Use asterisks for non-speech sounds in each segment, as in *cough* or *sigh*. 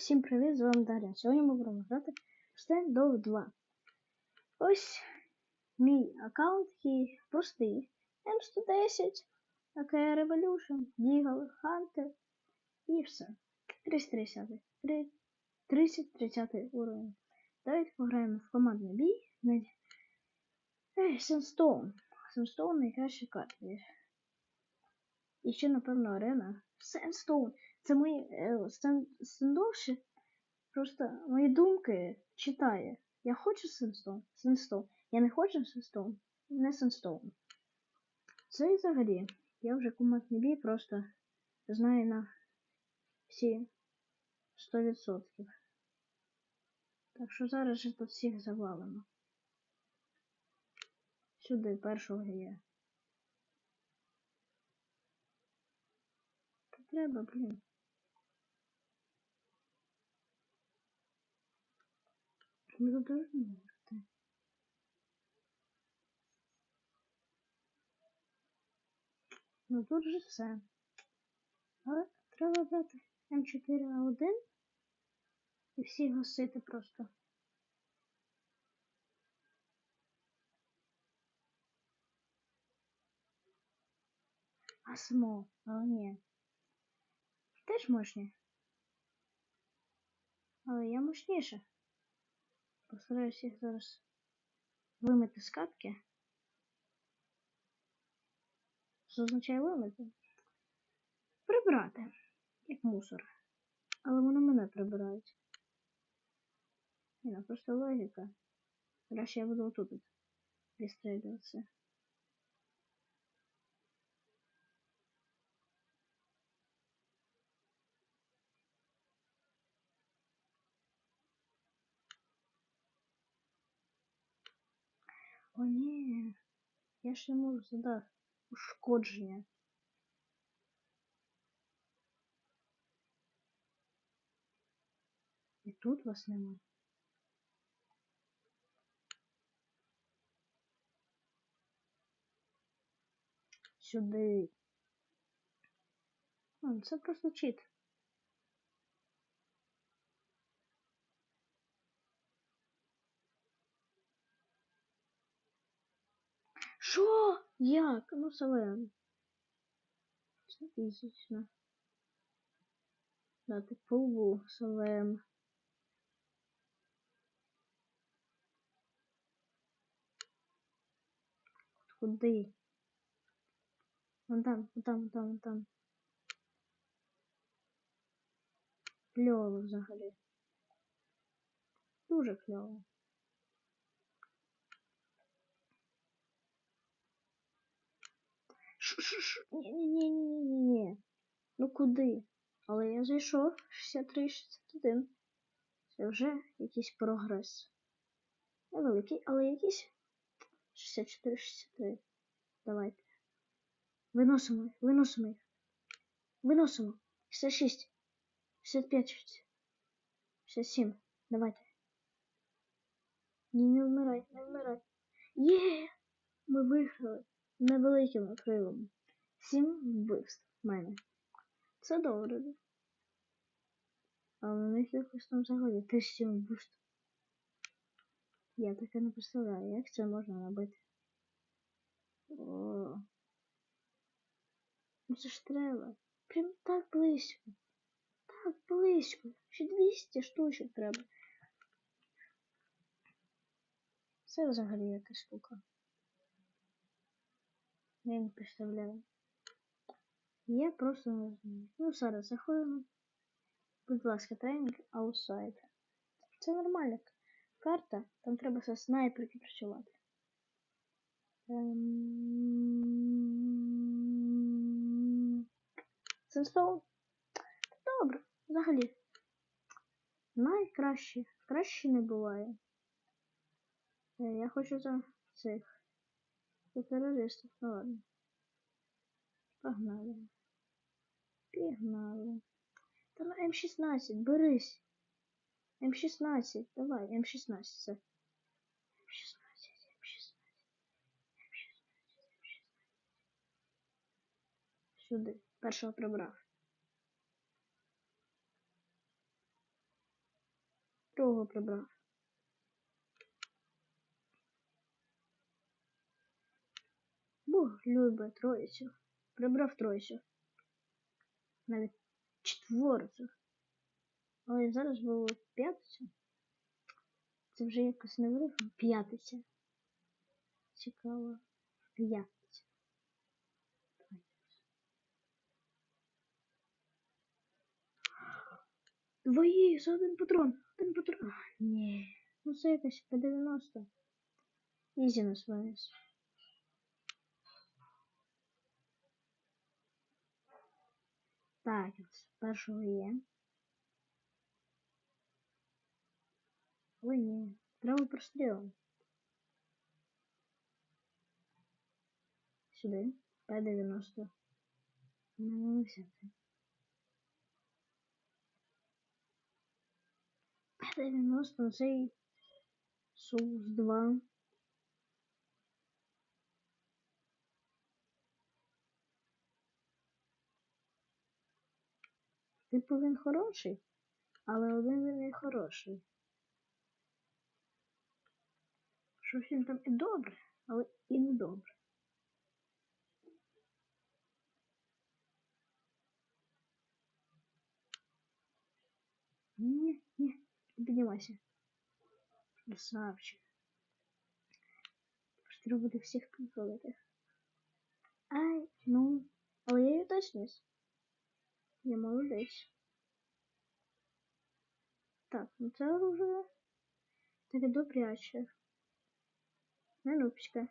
Всім привіт, з вами Дар'я. Сьогодні ми будемо грати в Standoff 2. Ось мій аккаунт який простий. М110, АК Revolution, Deagle, Hunter і все. 330. 30 уровень. Давайте пограємо в командний бій. Сенстоун. Сенстоун найкраща карта. І ще, напевно, арена. Сенстоун. Це мої е, стендовші просто мої думки читає. Я хочу Сенстоун. Сенстоун. Я не хочу Сенстоун. Не Сенстоун. Це і взагалі. Я вже командний бій просто знаю на всі 100%. Так що зараз же тут всіх завалимо. Сюди першого є. Треба, блін. Не можете. Ну тут же все. Але треба брати М4А1 і всі гасити просто. Асмо, але ні. Теж мощні. Але я мощніше. Постараюсь їх зараз вимити з катки. Що означає вимити? Прибрати, як мусор. Але вони мене прибирають. Ні, ну просто логіка. Краще я буду отут відстрілюватися. О, ні. Я ж не можу задати ушкодження. І тут вас нема. Сюди. А, це просто чит. Що? Як? Ну Селен. Фізично. Дати пулву Селен. Куди? Вон там, вон там, вон там, вон там. Кльово взагалі. Дуже кльово. Ні-ні-ні-ні-ні. Ну куди? Але я зайшов 63-61. Це вже якийсь прогрес. Невеликий, але якийсь 64-63. Давайте. Виносимо виносимо їх. Виносимо. 66. 65. 67. Давайте. Ні, не вмирай, не вмирай. Є! Ми виграли невеликим окривом. Сім вбивств в мене. Це добре. А у них якось там взагалі теж сім вбивств. Я таке не представляю, як це можна набити. О. Ну це ж треба. Прям так близько. Так близько. Ще 200 штучок треба. Це взагалі якась штука. Я не представляю. Я просто не. Ну, зараз заходимо. Будь ласка, тренінг аутсайд. Це нормальна карта. Там треба со снайперки працювати. Сенстоун. Добре, взагалі. Найкраще. Краще не буває. Я хочу за цих. За терористів, ну ладно. Погнали. Пігнали. Та на М16, берись. М16, давай, М16, це. М16, М16, М16, М16. Сюди. Першого прибрав. Другого прибрав. Бог любить троїцю. Прибрав троїцю. Навіть четверцю. Але зараз було п'ятицю. Це вже якось не вирішено. П'ятиця. Цікаво. П'ятиця. Двої за один патрон. Один патрон. Ні. Ну це якось по 90. Ізі на свайс. Так, з першого є. Ой, ні. Треба прострілом. Сюди. П-90. Не взяти. П-90 цей соус 2. Типу він хороший, але один він не хороший. Щось він там і добре, але і не добре. Ні, ні, не піднімайся. Красавчик. Треба буде всіх контролити. Ай, ну, але я її точність. Я молодець. Так, ну це оружие. Таке добряче. Не нупочка.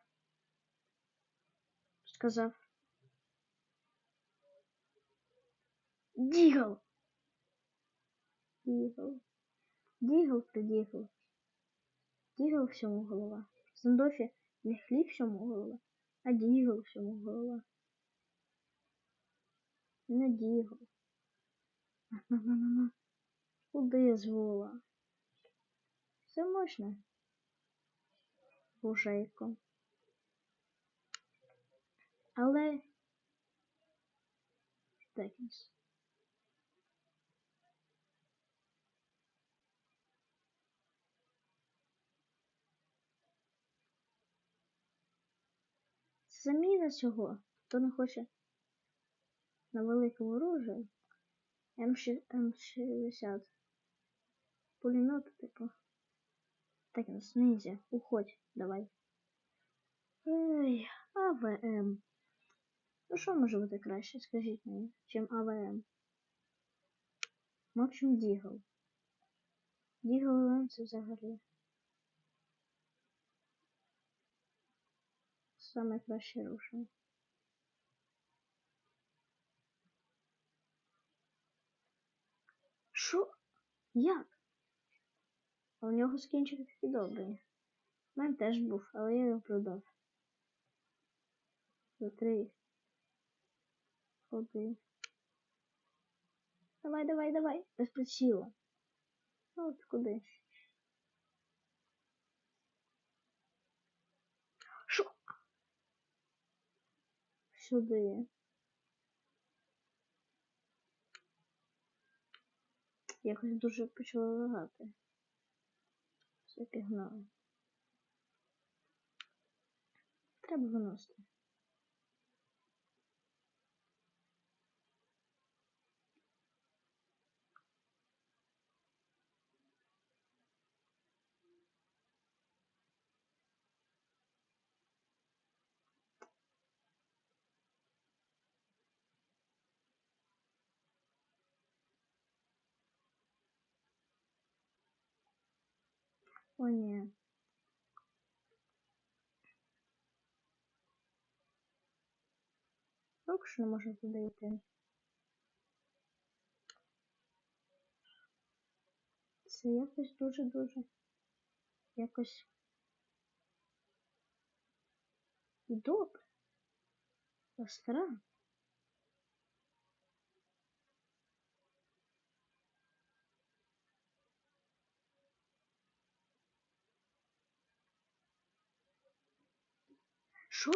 Сказав. Дігл. Дігл. Дігл придігл. Дігл всьому голова. В стендофі не хліб всьому голова, а дігл всьому голова. Не дігл. *laughs* Куди звола? Все можна. Божейко. Але Декінс. Заміна цього, хто не хоче на великому оружии М60. Пулемет, типу. Так, нельзя. Уходь, давай. Ей, АВМ. Ну що може бути краще, скажіть мені, чим АВМ? В общем, Дігл. Дігл АВМ це взагалі. Саме краще рушення. Що? Як? А у нього скінчик такий добрий. У мене теж був, але я його продав. За три. Ходи. Давай, давай, давай. Без приціла. Ну, от куди? Що? Сюди. Якось дуже почала лагати. Все пігнали. Треба виносити. О, ні. Рук що не можна туди. Це якось дуже-дуже якось добре. Странно. Що?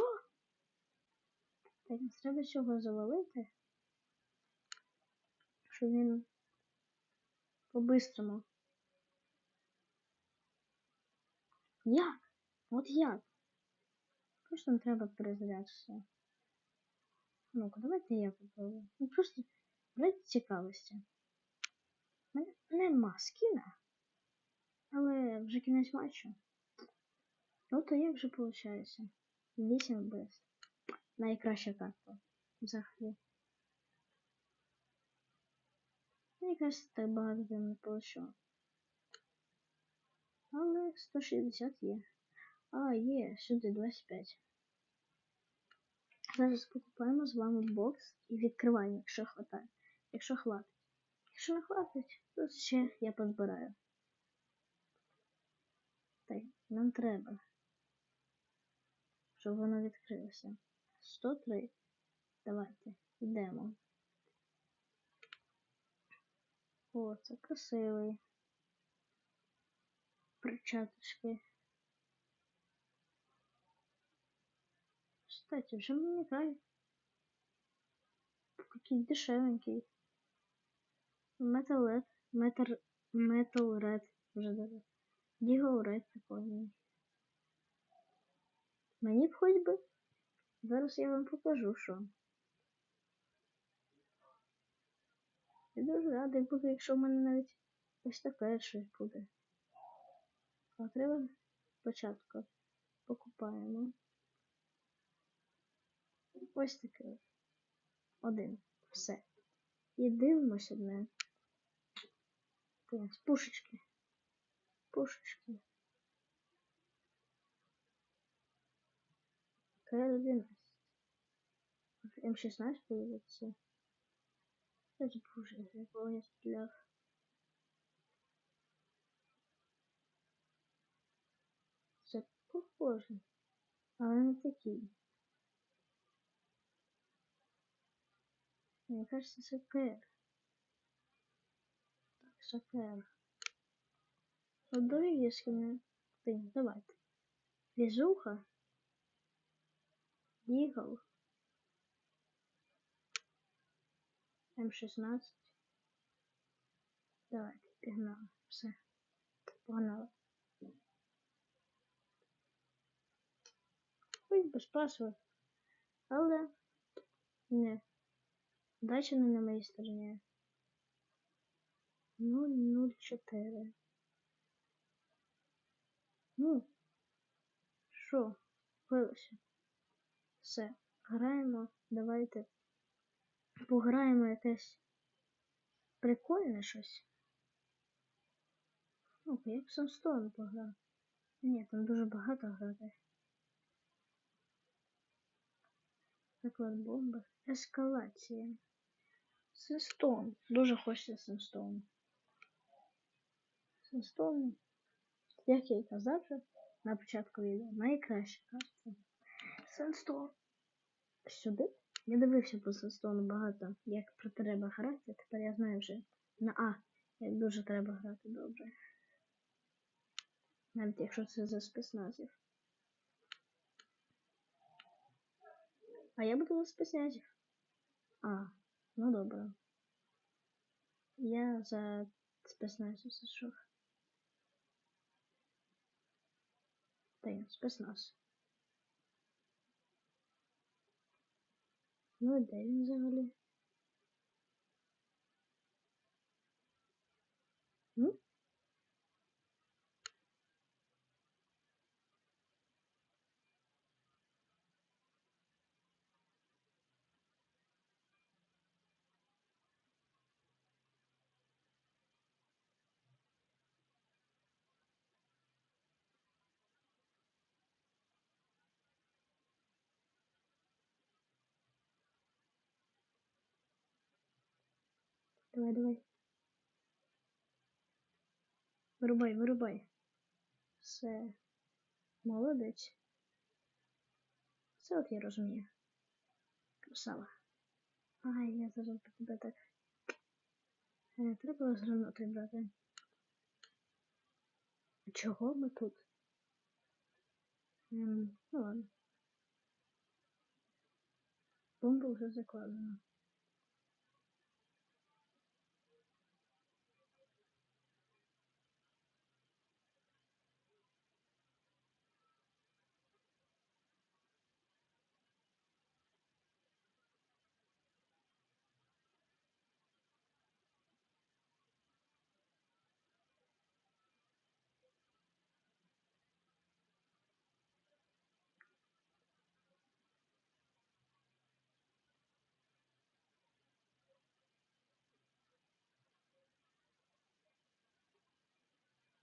Так, треба цього завалити. Щоб він по-бистрому Як? От як? Просто не треба перезарядитися. Ну-ка, давайте я попробую. Ну просто давайте цікавості. У мене нема скіна. Але вже кінець матчу. Ну то як же виходить? 8 без. Найкраща карта. Взагалі. Мені кажется, так багато там не получило. Але 160 є. А, є, сюди 25. Зараз покупаємо з вами бокс і відкриваємо, якщо хватає. Якщо хватить. Якщо не хватить, то ще я позбираю. Так, нам треба. Щоб воно відкрилося. 103. Давайте, йдемо. О, це красивий. Перчаточки. Кстати, вже мені кайф. Такий дешевенький. Metal Red. Metal, Metal Red. Вже даже. Дігл Red прикольний. Мені б хоч би. Зараз я вам покажу, що. Я дуже радий буду, якщо в мене навіть ось таке щось буде. А треба спочатку покупаємо. Ось таке. Один. Все. І дивимося одне. Пушечки. Пушечки. КР-11. М16 появится. Это пушек, я помню, стрелял. Похоже. Але не такий. Мне кажется, це КР. Так, це КР. Вот дорогі скини. Блин, давайте. Везуха. Дігл. М16. Давайте, пігнали. Все. Погнали. Ой, без пасу. Але не. Дача не на моїй стороні. 004. Ну, що? Вилося. Все, граємо. Давайте пограємо якесь прикольне щось. Ну, як Санстон пограв. Ні, там дуже багато грати. Заклад бомби. Ескалація. Сенстон. Дуже хочеться Сенстон. Сенстон, як я і казав на початку відео, найкраща карта. Сенстон. Сюди. Я дивився по Сенстону багато, як про треба грати, тепер я знаю вже на А, як дуже треба грати добре. Навіть якщо це за спецназів. А я буду за спецназів. А, ну добре. Я за спецназів зайшов. Та я спецназ. Ну, де він взагалі? Давай, давай. Вирубай, вирубай. Все. Молодець. Це от я розумію. Красава. Ай, я зараз по тебе так. Е, треба розгранути, брати. Чого ми тут? Ем, ну ладно. Бомба вже закладена.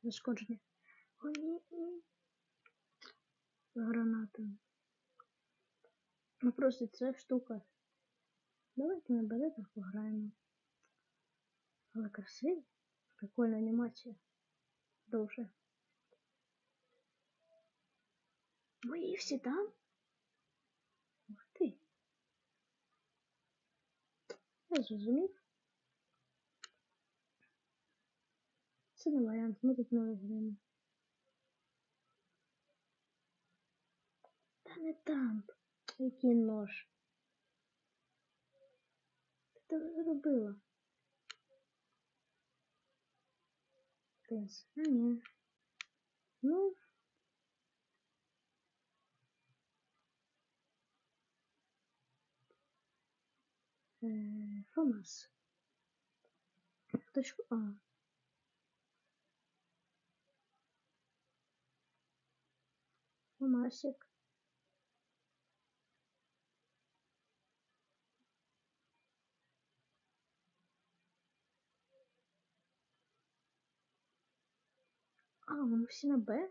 Зашкодження. О, ні, ні. Граната. Ну просто це штука. Давайте на беретах пограємо. Але красиво. Прикольна анімація. Дуже. Мої всі там? Ух ти. Я зрозумів. Це не варіант, ми тут не виграємо. Та не там. Який нож. Ти це зробила? Тенс. А ні. Ну. Е, Фомас. Точку А. Фомасик. А, вони всі на Б?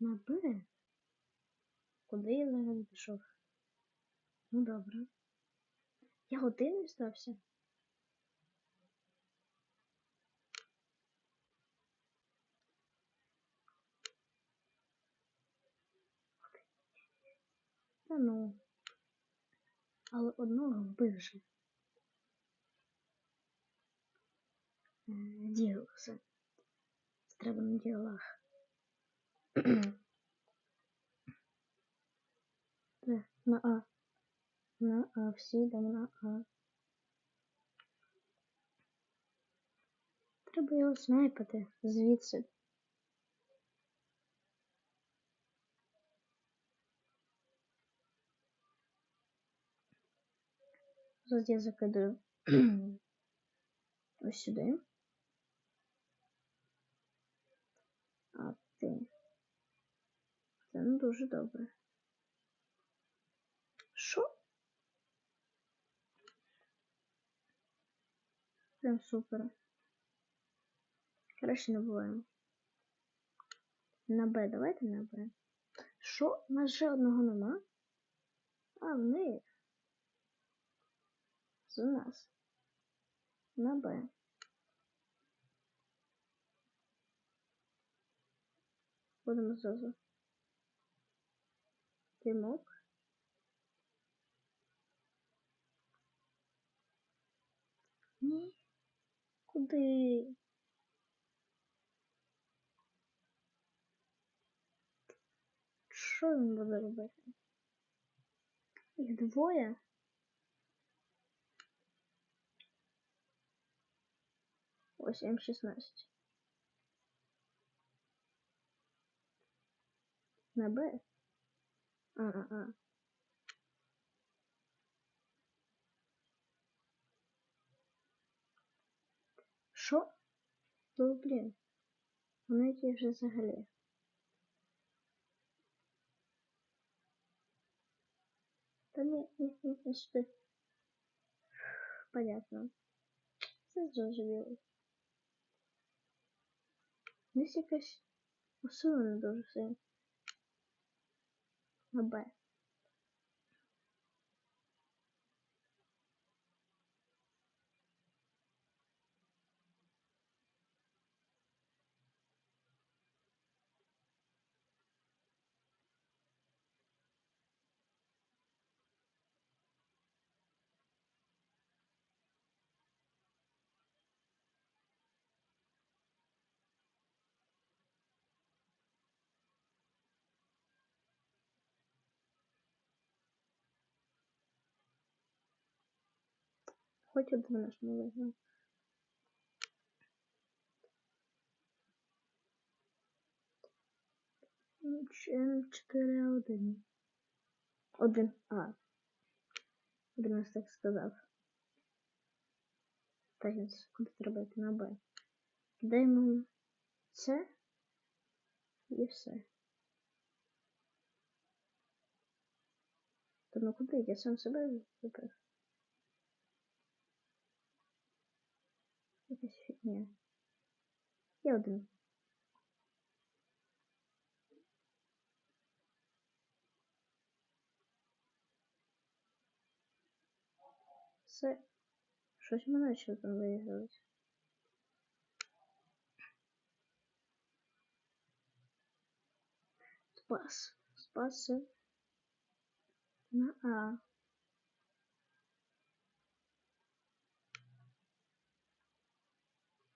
На Б? Куди я взагалі пішов? Ну добре. Я один стався. Та ну. Але одного вбив же. Е, Діалоси. Треба на діалах. Де? На А. На А. Всі йдемо на А. Треба його снайпати звідси. Зараз я закидаю ось сюди. А ти. Це не дуже добре. Що? Прям супер. Краще не буваємо. На Б, давайте на Б. Що? У нас ще одного нема? А, в них. З нас. На Б. Будемо зразу. Димок. Ні. Куди? Що він буде робити? Їх двоє? Ось М16. На Б? А, а, а. Що? Ну, блін. Вони які вже взагалі. Та ні, ні, ні, сюди. Понятно. Це зрозуміло. Десь якась усилена дуже сильно. На Б. Хоч один наш не виграв. М4 один. Один А. Один нас так сказав. Так, куди треба йти на Б. Кидаємо це і все. Та ну куди? Я сам себе вибрав. Фігня. Я один. Все. Щось мене ще там виігралось. Спас. Спас. На А.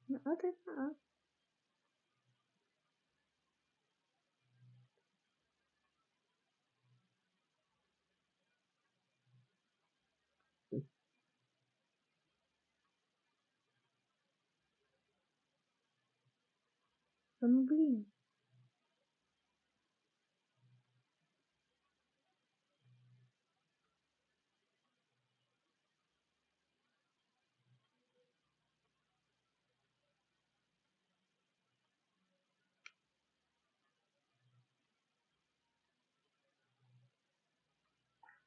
На А так на А. Да ну блин.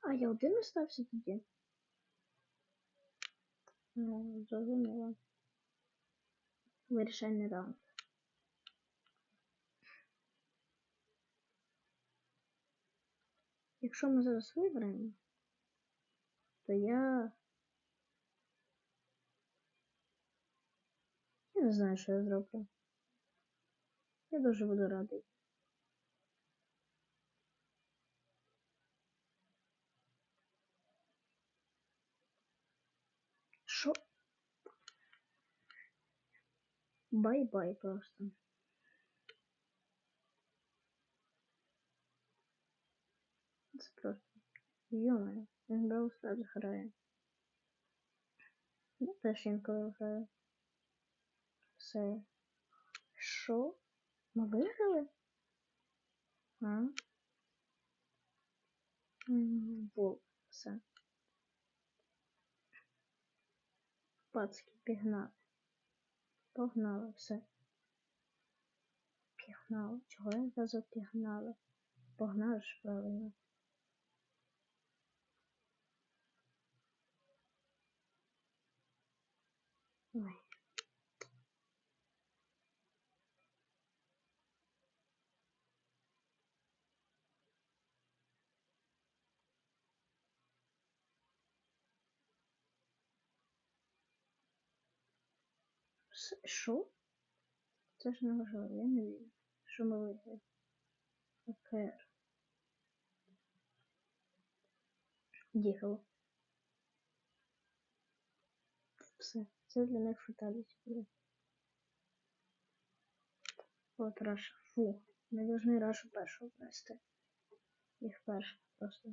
А я один остався тоді? Ну, зрозуміло. Вирішальний раунд. Якщо ми зараз виграємо, то я. Я не знаю, що я зроблю. Я дуже буду радий. Бай-бай просто. Це просто. Йомаю, він Brawl Stars грає. Я теж інколи граю. Все. Що? Ми виграли? А? М, Вол. Все. Пацки, пігнали. Погнали, все. Пігнали. Чого я зразу пігнали? Погнали ж правильно. Ой. Що? Це ж не важливо, я не вірю. Що ми виграли? ОКР. Їхало. Все. Це для них фаталіті буде. От Раша. Фу. Ми должны Рашу першу внести. Їх першу просто.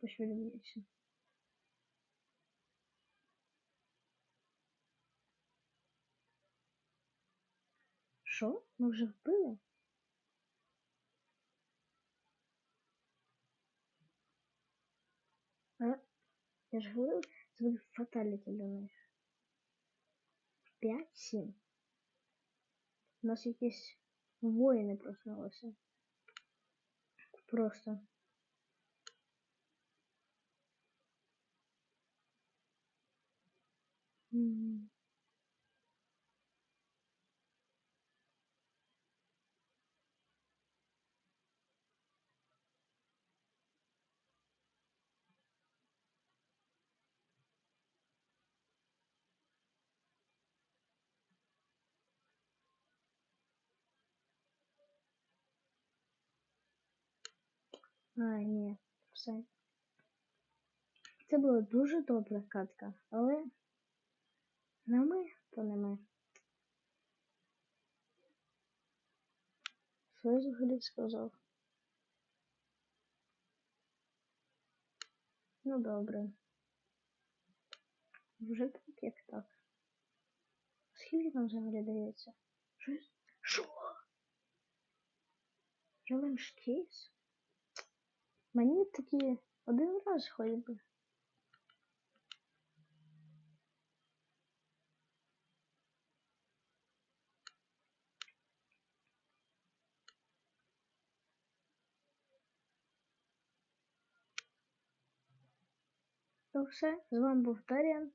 Пошвидніше. Що? Ми вже вбили? А? Я ж говорив, це буде фаталіті для них. 5-7. У нас якісь воїни проснулися. Просто. М. А, ні, все. Це була дуже добра катка, але не ми, то не ми. Що я взагалі сказав? Ну добре. Вже так як так. Скільки там взагалі дається? Щось? Що? Челендж кейс? Мені такі один раз хоч би. все. З вами був Дар'ян.